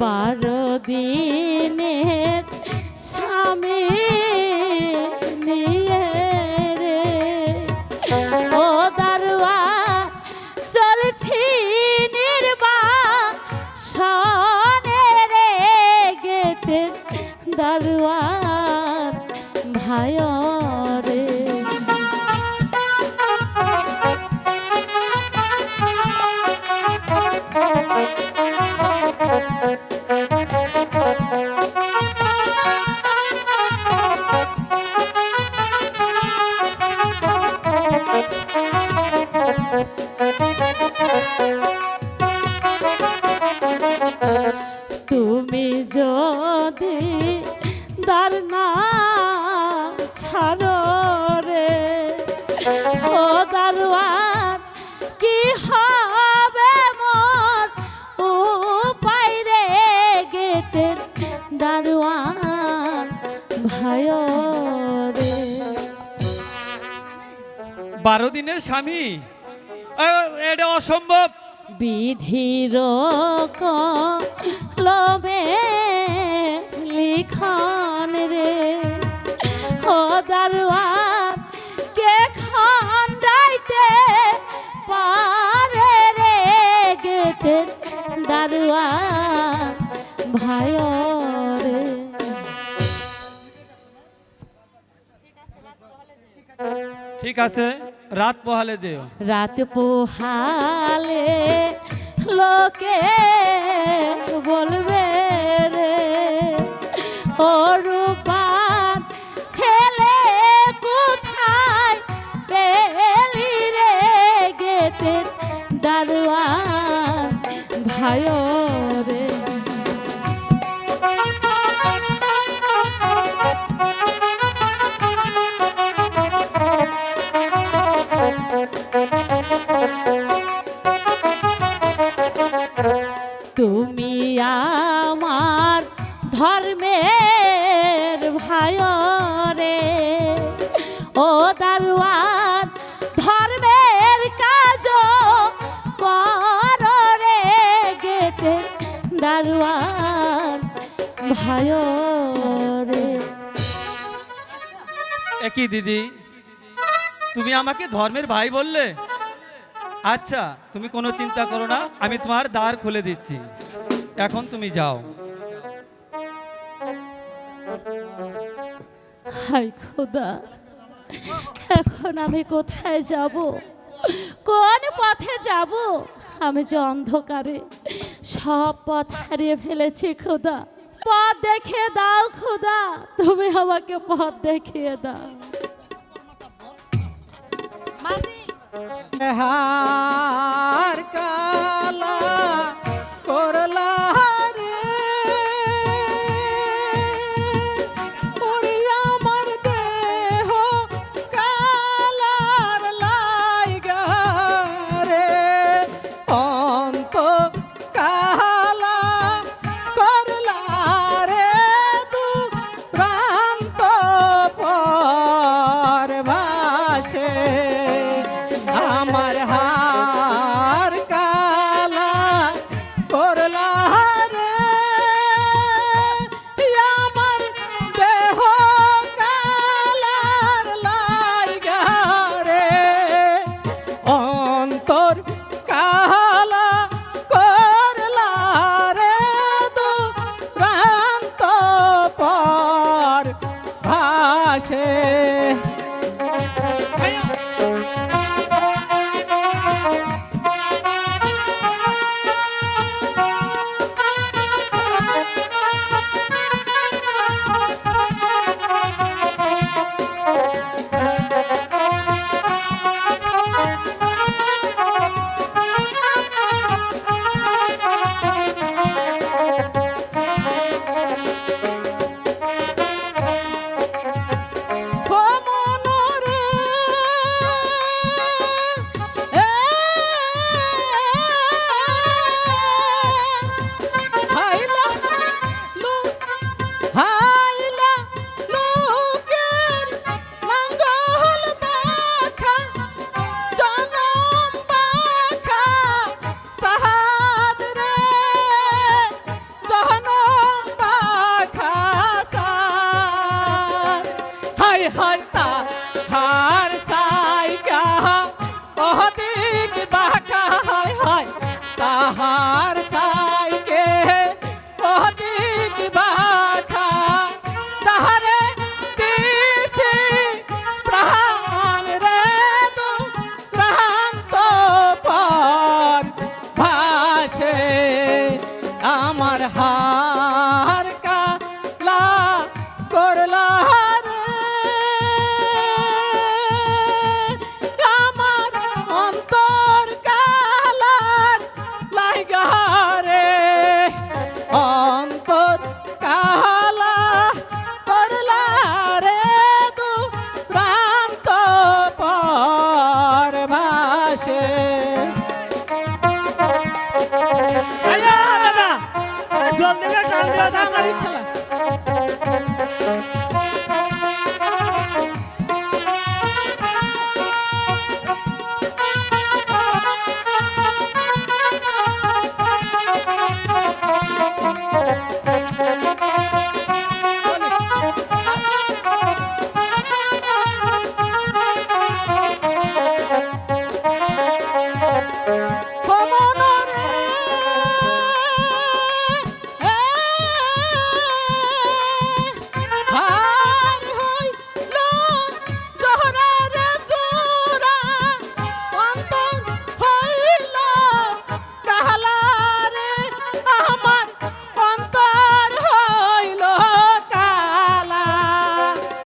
বারো দিনের বারো দিনের স্বামী? এটা অসম্ভব। বিধির কলমে লিখন রে। ও দারোয়ান কে খন্ডাইতে পারে রে গেতে দারোয়ান ভাই ঠিক আছে? রাত পোহালে যেও। রাত পোহালে লোকে বলবে রে, ও রূপান, ছেলে কোথায় পেলি রে গেতে দারুয়ান ভাই ও দারুয়ান ধর্মের কাজ কর রে গেতে দারুয়ান ভাই রে। একই দিদি তুমি আমাকে ধর্মের ভাই বললে? আচ্ছা তুমি কোনো চিন্তা করো না আমি তোমার দ্বার খুলে দিচ্ছি। এখন তুমি যাও। হাই খোদা। এখন আমি কোথায় যাব? কোন পথে যাব? আমি যে অন্ধকারে সব পথ হারিয়ে ফেলেছি, খোদা। পথ দেখিয়ে দাও, খোদা। তুমি আমাকে পথ দেখিয়ে দাও। হার কালা সাহা